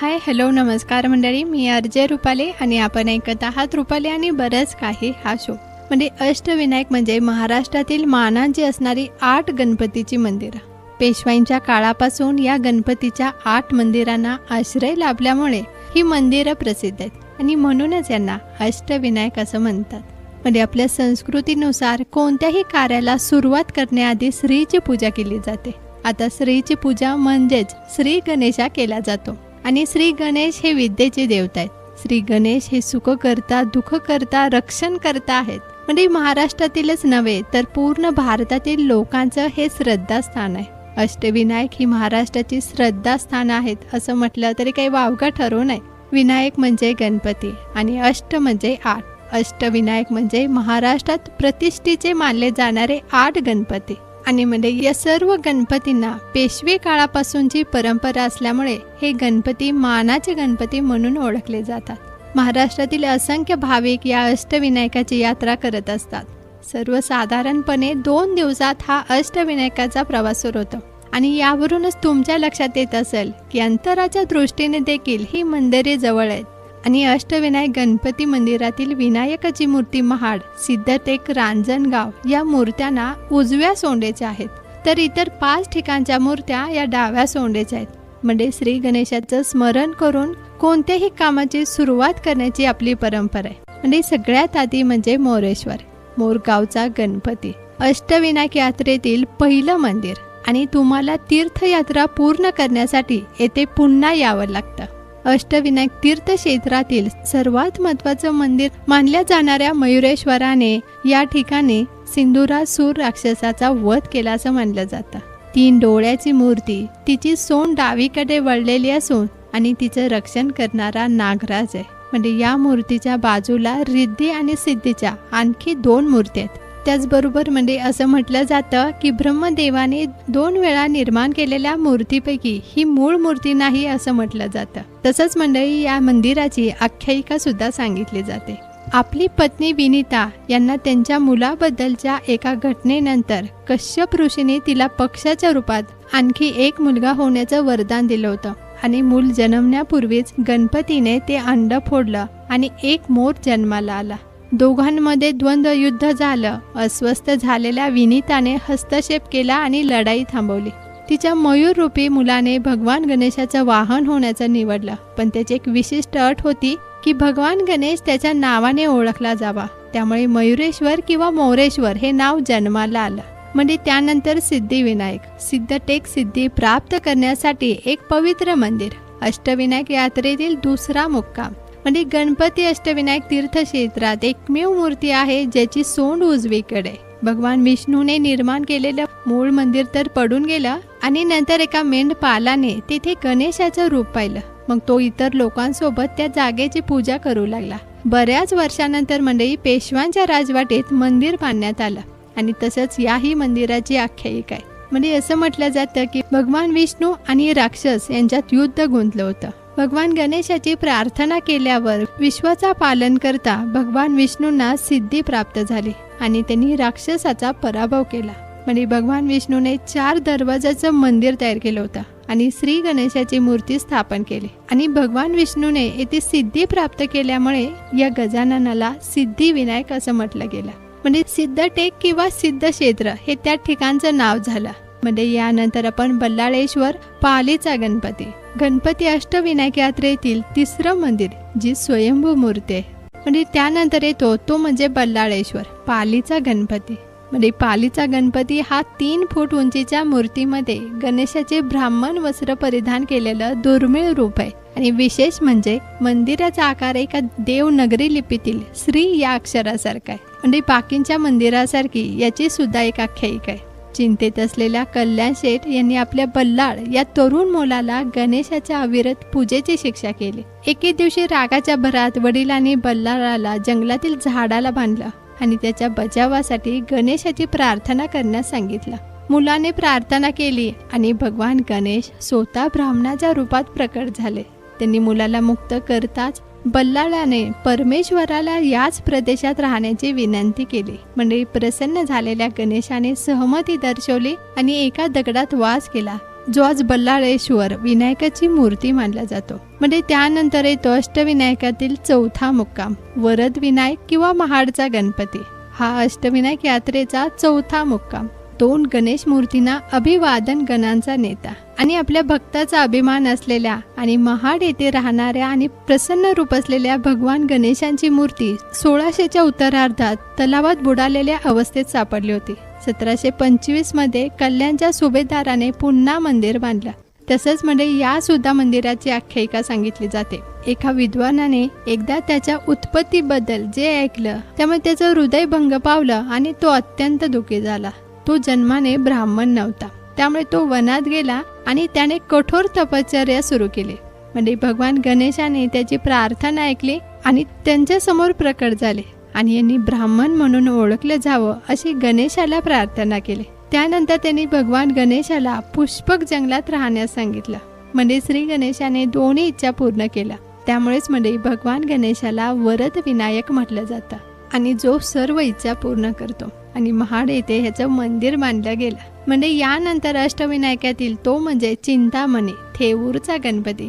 Hi hello नमस्कार मंडळी. मी अर्जय रुपाले आणि आपण ऐकत आहात रुपाले आणि बरंच काही हा शो म्हणजे अष्टविनायक म्हणजे महाराष्ट्रातील मानांची असणारी आठ गणपतीची मंदिरं. पेशवाईंच्या काळापासून या गणपतीच्या आठ मंदिरांना आश्रय लाभल्यामुळे ही मंदिरं प्रसिद्ध आहेत. आणि म्हणूनच यांना अष्टविनायक असं म्हणतात. म्हणजे आपल्या संस्कृतीनुसार कोणत्याही कार्याला सुरुवात करण्याआधी श्रीची पूजा केली जाते. आता श्रीची पूजा म्हणजेच श्री गणेशा केला जातो. आणि श्री गणेश हे विद्येचे देवता आहेत. श्री गणेश हे सुख करता दुःख करता रक्षण करता आहेत. म्हणजे महाराष्ट्रातीलच नव्हे तर पूर्ण भारतातील लोकांचं हे श्रद्धास्थान आहे. अष्टविनायक ही महाराष्ट्राची श्रद्धास्थान आहेत असं म्हटलं तरी काही वावगा ठरू नये. विनायक म्हणजे गणपती आणि अष्ट म्हणजे आठ. अष्टविनायक म्हणजे महाराष्ट्रात प्रतिष्ठेचे मानले जाणारे आठ गणपती. आणि म्हणजे या सर्व गणपतींना पेशवे काळापासूनची परंपरा असल्यामुळे हे गणपती मानाचे गणपती म्हणून ओळखले जातात. महाराष्ट्रातील असंख्य भाविक या अष्टविनायकाची यात्रा करत असतात. सर्वसाधारणपणे दोन दिवसात हा अष्टविनायकाचा प्रवास सुरू होतो. आणि यावरूनच तुमच्या लक्षात येत असेल की अंतराच्या दृष्टीने देखील ही मंदिरे जवळ आहेत. आणि अष्टविनायक गणपती मंदिरातील विनायकाची मूर्ती महाड सिद्धटेक रांजणगाव या मूर्त्यांना उजव्या सोंडेच्या आहेत. तर इतर पाच ठिकाणच्या मूर्त्या या डाव्या सोंडेच्या आहेत. म्हणजे श्री गणेशाचं स्मरण करून कोणत्याही कामाची सुरुवात करण्याची आपली परंपरा आहे. म्हणजे सगळ्यात आधी म्हणजे मोरेश्वर मोरगावचा गणपती. अष्टविनायक यात्रेतील पहिलं मंदिर. आणि तुम्हाला तीर्थयात्रा पूर्ण करण्यासाठी येथे पुन्हा यावं लागतं. अष्टविनायक तीर्थक्षेत्रातील सर्वात महत्वाचं मंदिर मानल्या जाणाऱ्या मयुरेश्वराने. या ठिकाणी सिंधुरासूर राक्षसाचा वध केला असं मानलं जातं. तीन डोळ्याची मूर्ती तिची सोन डावीकडे वळलेली असून आणि तिचं रक्षण करणारा नागराज आहे. म्हणजे या मूर्तीच्या बाजूला रिद्धी आणि सिद्धीच्या आणखी दोन मूर्ती आहेत. त्याचबरोबर म्हणजे असं म्हटलं जातं की ब्रह्मदेवाने दोन वेळा निर्माण केलेल्या मूर्तीपैकी ही मूळ मूर्ती नाही असं म्हटलं जातं. तसंच मंडळी या मंदिराची आख्यायिका सुद्धा सांगितली जाते. आपली पत्नी विनिता यांना त्यांच्या मुलाबद्दलच्या एका घटनेनंतर कश्यप ऋषीने तिला पक्षाच्या रूपात आणखी एक मुलगा होण्याचं वरदान दिलं होतं आणि मूल जन्मण्यापूर्वीच गणपतीने ते अंड फोडलं आणि एक मोर जन्माला आला. दोघांमध्ये द्वंद्व युद्ध झालं. अस्वस्थ झालेल्या विनीताने हस्तक्षेप केला आणि लढाई थांबवली. तिच्या मयूररूपी मुलाने भगवान गणेशाचं वाहन होण्याचं निवडलं. पण त्याची एक विशिष्ट अट होती की भगवान गणेश त्याच्या नावाने ओळखला जावा. त्यामुळे मयुरेश्वर किंवा मोरेश्वर हे नाव जन्माला आलं. म्हणजे त्यानंतर सिद्धिविनायक. सिद्धटेक सिद्धी प्राप्त करण्यासाठी एक पवित्र मंदिर. अष्टविनायक यात्रेतील दुसरा मुक्काम. म्हणजे गणपती अष्टविनायक तीर्थक्षेत्रात एकमेव मूर्ती आहे ज्याची सोंड उजवीकडे. भगवान विष्णूने निर्माण केलेलं मूळ मंदिर तर पडून गेलं आणि नंतर एका मेंढपालाने तिथे गणेशाचं रूप पाहिलं. मग तो इतर लोकांसोबत त्या जागेची पूजा करू लागला. बऱ्याच वर्षानंतर मंडळी पेशवांच्या राजवाटेत मंदिर बांधण्यात आलं आणि तसंच याही मंदिराची आख्यायिका आहे. म्हणजे असं म्हटलं जातं की भगवान विष्णू आणि राक्षस यांच्यात युद्ध गुंतलं होतं. भगवान गणेशाची प्रार्थना केल्यावर विश्वाचा पालन करता भगवान विष्णूंना सिद्धी प्राप्त झाली आणि त्यांनी राक्षसाचा पराभव केला. म्हणजे भगवान विष्णूने चार दरवाजाचं मंदिर तयार केलं होतं आणि श्री गणेशाची मूर्ती स्थापन केली. आणि भगवान विष्णूने येथे सिद्धी प्राप्त केल्यामुळे या गजाननाला सिद्धी विनायक असं म्हटलं गेलं. म्हणजे सिद्धटेक किंवा सिद्ध क्षेत्र हे त्या ठिकाणचं नाव झालं. म्हणजे यानंतर आपण बल्लाळेश्वर पालीचा गणपती. गणपती अष्टविनायक यात्रेतील तिसरं मंदिर जी स्वयंभू मूर्ती आहे. म्हणजे त्यानंतर येतो तो म्हणजे बल्लाळेश्वर पालीचा गणपती. म्हणजे पालीचा गणपती हा तीन फूट उंचीच्या मूर्तीमध्ये गणेशाचे ब्राह्मण वस्त्र परिधान केलेलं दुर्मिळ रूप आहे. आणि विशेष म्हणजे मंदिराचा आकार एका देवनगरी लिपीतील श्री या अक्षरासारखा आहे. म्हणजे बाकींच्या मंदिरासारखी याची सुद्धा एक आख्यायिका आहे. चिंतेत असलेल्या कल्याण शेठ यांनी आपल्या बल्लाळ या तरुण मुलाला गणेशाच्या अविरत पूजेची शिक्षा केली. एके दिवशी रागाच्या भरात वडिलांनी बल्लाळाला जंगलातील झाडाला बांधलं आणि त्याच्या बचावासाठी गणेशाची प्रार्थना करण्यास सांगितलं. मुलाने प्रार्थना केली आणि भगवान गणेश स्वतः ब्राह्मणाच्या रूपात प्रकट झाले. त्यांनी मुलाला मुक्त करताच बल्लाळाने परमेश्वराला याच प्रदेशात राहण्याची विनंती केली. म्हणजे प्रसन्न झालेल्या गणेशाने सहमती दर्शवली आणि एका दगडात वास केला जो आज बल्लाळेश्वर विनायकाची मूर्ती मानला जातो. म्हणजे त्यानंतर येतो अष्टविनायकातील चौथा मुक्काम वरद विनायक किंवा महाडचा गणपती. हा अष्टविनायक यात्रेचा चौथा मुक्काम. दोन गणेश मूर्तींना अभिवादन गणांचा नेता. आणि आपल्या भक्ताचा अभिमान असलेल्या आणि महाड येथे राहणाऱ्या आणि प्रसन्न रूप असलेल्या भगवान गणेशांची मूर्ती सोळाशेच्या उत्तरार्धात तलावात बुडालेल्या अवस्थेत सापडली होती. सतराशे पंचवीसमध्ये कल्याणच्या सुभेदाराने पुन्हा मंदिर बांधलं. तसंच म्हणजे या सुद्धा मंदिराची आख्यायिका सांगितली जाते. एका विद्वानाने एकदा त्याच्या उत्पत्तीबद्दल जे ऐकलं त्यामुळे त्याचं हृदय भंग पावलं आणि तो अत्यंत दुखी झाला. तो जन्माने ब्राह्मण नव्हता. त्यामुळे तो वनात गेला आणि त्याने कठोर तपश्चर्या सुरू केली. म्हणजे भगवान गणेशाने त्याची प्रार्थना ऐकली आणि त्यांच्यासमोर प्रकट झाले आणि यांनी ब्राह्मण म्हणून ओळखलं जावं अशी गणेशाला प्रार्थना केली. त्यानंतर त्यांनी भगवान गणेशाला पुष्पक जंगलात राहण्यास सांगितलं. म्हणजे श्री गणेशाने दोन्ही इच्छा पूर्ण केल्या. त्यामुळेच म्हणजे भगवान गणेशाला वरद विनायक म्हटलं जातं. आणि जो सर्व इच्छा पूर्ण करतो. आणि महाड येथे ह्याचं मंदिर बांधलं गेलं. म्हणजे यानंतर अष्टविनायकातील तो म्हणजे चिंतामणी थेऊरचा गणपती.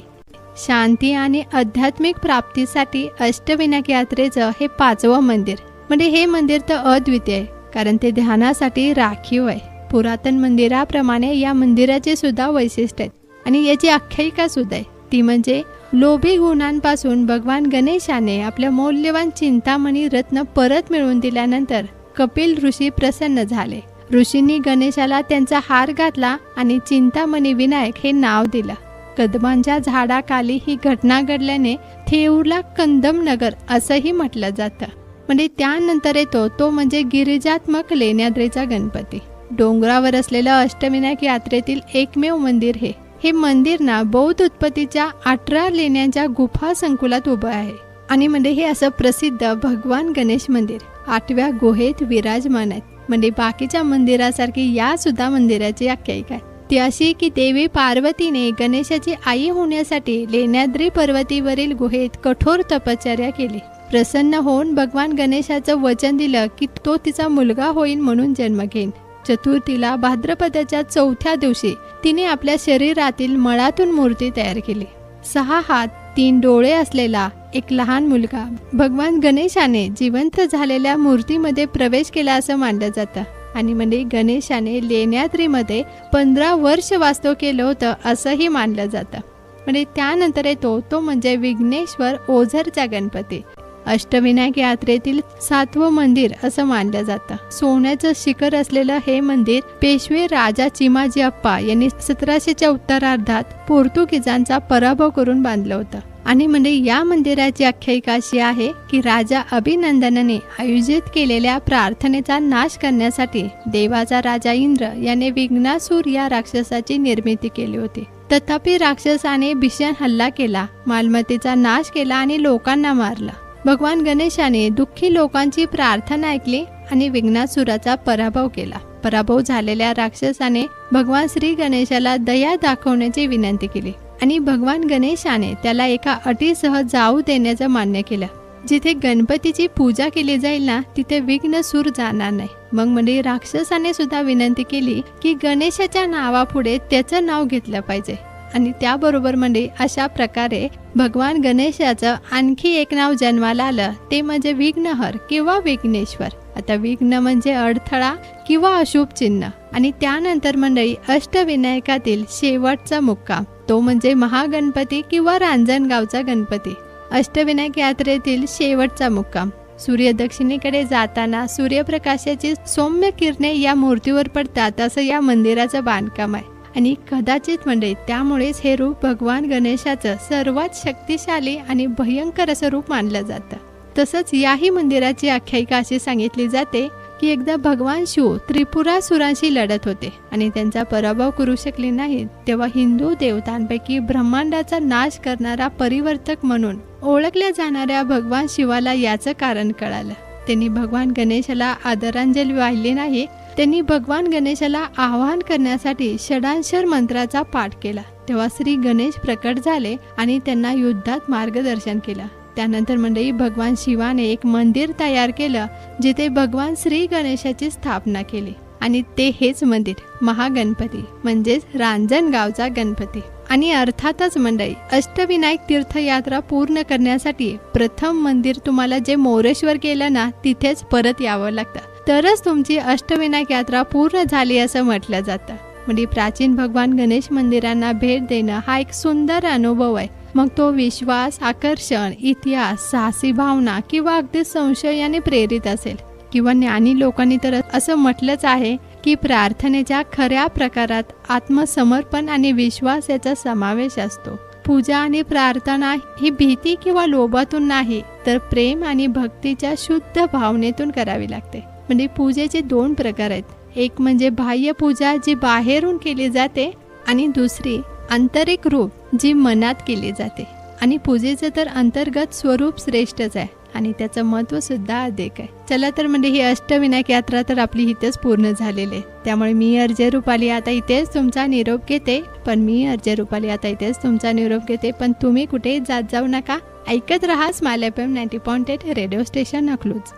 शांती आणि आध्यात्मिक प्राप्तीसाठी अष्टविनायक यात्रेचं हे पाचवं मंदिर. म्हणजे हे मंदिर तर अद्वितीय आहे कारण ते ध्यानासाठी राखीव आहे. पुरातन मंदिराप्रमाणे या मंदिराचे सुद्धा वैशिष्ट्य आहेत. आणि याची आख्यायिका सुद्धा आहे. ती म्हणजे लोभी गुणांपासून भगवान गणेशाने आपल्या मौल्यवान चिंतामणी रत्न परत मिळवून दिल्यानंतर कपिल ऋषी प्रसन्न झाले. ऋषींनी गणेशाला त्यांचा हार घातला आणि चिंतामणी विनायक हे नाव दिलं. कदमांच्या झाडाखाली ही घटना घडल्याने थेऊरला कंदम नगर असंही म्हटलं जातं. म्हणजे त्यानंतर येतो तो म्हणजे गिरिजात्मक लेण्याद्रीचा गणपती. डोंगरावर असलेलं अष्टविनायक यात्रेतील एकमेव मंदिर हे. हे मंदिर ना बौद्ध उत्पत्तीच्या अठरा लेण्यांच्या गुफा संकुलात उभं आहे. आणि म्हणजे हे असं प्रसिद्ध भगवान गणेश मंदिर. आठव्या गुहेत विराजमान आहेत. म्हणजे बाकीच्या मंदिरासारखी या सुद्धा मंदिराची आख्यायिका आहे ती अशी की देवी पार्वतीने गणेशाची आई होण्यासाठी लेण्याद्री पर्वतीवरील गुहेत कठोर तपश्चर्या केली. प्रसन्न होऊन भगवान गणेशाचं वचन दिलं की तो तिचा मुलगा होईल म्हणून जन्म घेईन. चतुर्थीला भाद्रपदाच्या चौथ्या दिवशी तिने आपल्या शरीरातील मळातून मूर्ती तयार केली. सहा हात तीन डोळे असलेला एक लहान मुलगा. भगवान गणेशाने जिवंत झालेल्या मूर्तीमध्ये प्रवेश केला असं मानलं जातं. आणि म्हणजे गणेशाने लेण्याद्रीमध्ये पंधरा वर्ष वास्तव केलं होतं असंही मानलं जातं. म्हणजे त्यानंतर येतो तो म्हणजे विघ्नेश्वर ओझरचा गणपती. अष्टविनायक यात्रेतील सातवं मंदिर असं मानलं जातं. सोन्याचं शिखर असलेलं हे मंदिर पेशवे राजा चिमाजी अप्पा यांनी सतराशेच्या उत्तरार्धात पोर्तुगीजांचा पराभव करून बांधलं होतं. आणि म्हणजे या मंदिराची आख्यायिका अशी आहे की राजा अभिनंदनने आयोजित केलेल्या प्रार्थनेचा नाश करण्यासाठी देवाचा राजा इंद्र याने विघ्नासूर या राक्षसाची निर्मिती केली होती. तथापि राक्षसाने भीषण हल्ला केला मालमत्तेचा नाश केला आणि लोकांना मारला. भगवान गणेशाने दुःखी लोकांची प्रार्थना ऐकली आणि विघ्नासुराचा पराभव केला. पराभव झालेल्या राक्षसाने भगवान श्री गणेशाला दया दाखवण्याची विनंती केली. आणि भगवान गणेशाने त्याला एका अटीसह जाऊ देण्याचं मान्य केलं. जिथे गणपतीची पूजा केली जाईल ना तिथे विघ्न सूर जाणार नाही. मग म्हणजे राक्षसाने सुद्धा विनंती केली की गणेशाच्या नावापुढे त्याचं नाव घेतलं पाहिजे. आणि त्याबरोबर म्हणजे अशा प्रकारे भगवान गणेशाचं आणखी एक नाव जन्माला आलं ते म्हणजे विघ्नहर किंवा विघ्नेश्वर. आता विघ्न म्हणजे अडथळा किंवा अशुभ चिन्ह. आणि त्यानंतर मंडळी अष्टविनायकातील शेवटचा मुक्काम. तो म्हणजे महागणपती किंवा रांजणगावचा गणपती. अष्टविनायक यात्रेतील शेवटचा मुक्काम. सूर्य दक्षिणेकडे जाताना सूर्यप्रकाशाची सौम्य किरणे या मूर्तीवर पडतात असं या मंदिराचं बांधकाम आहे. आणि कदाचित म्हणजे त्यामुळेच हे रूप भगवान गणेशाचं सर्वात शक्तिशाली आणि भयंकर असं रूप मानलं जातं. तसंच याही मंदिराची आख्यायिका अशी सांगितली जाते की एकदा भगवान शिव त्रिपुरासुरांशी लढत होते आणि त्यांचा पराभव करू शकले नाहीत तेव्हा हिंदू देवतांपैकी ब्रह्मांडाचा नाश करणारा परिवर्तक म्हणून ओळखल्या जाणाऱ्या भगवान शिवाला याचं कारण कळालं. त्यांनी भगवान गणेशाला आदरांजली वाहिली नाही त्यांनी भगवान गणेशाला आवाहन करण्यासाठी षडांशर मंत्राचा पाठ केला. तेव्हा श्री गणेश प्रकट झाले आणि त्यांना युद्धात मार्गदर्शन केलं. त्यानंतर मंडळी भगवान शिवाने एक मंदिर तयार केलं जिथे भगवान श्री गणेशाची स्थापना केली. आणि ते हेच मंदिर महागणपती म्हणजेच रांजणगावचा गणपती. आणि अर्थातच मंडळी अष्टविनायक तीर्थयात्रा पूर्ण करण्यासाठी प्रथम मंदिर तुम्हाला जे मोरेश्वर केलं ना तिथेच परत यावं लागतं. तरच तुमची अष्टविनायक यात्रा पूर्ण झाली असं म्हटलं जातं. म्हणजे प्राचीन भगवान गणेश मंदिरांना भेट देणं हा एक सुंदर अनुभव आहे. मग तो विश्वास आकर्षण इतिहास साहसी भावना किंवा अगदी संशयाने प्रेरित असेल. किंवा ज्ञानी लोकांनी तर असं म्हटलंच आहे की प्रार्थनेच्या खऱ्या प्रकारात आत्मसमर्पण आणि विश्वास याचा समावेश असतो. पूजा आणि प्रार्थना ही भीती किंवा लोभातून नाही तर प्रेम आणि भक्तीच्या शुद्ध भावनेतून करावी लागते. म्हणजे पूजेचे दोन प्रकार आहेत. एक म्हणजे बाह्य पूजा जी बाहेरून केली जाते आणि दुसरी आंतरिक रूप जी मनात केली जाते. आणि पूजेचं तर अंतर्गत स्वरूप श्रेष्ठच आहे. आणि त्याचं महत्त्वसुद्धा अधिक आहे. चला तर म्हणजे ही अष्टविनायक यात्रा तर आपली इथेच पूर्ण झालेली आहे. त्यामुळे मी अर्जय रुपाली आता इथेच तुमचा निरोप घेते. पण मी अर्जय रुपाली आता इथेच तुमचा निरोप घेते. पण तुम्ही कुठेही जात जाऊ नका. ऐकत राहा smile F M ninety point eight radio station Akluj.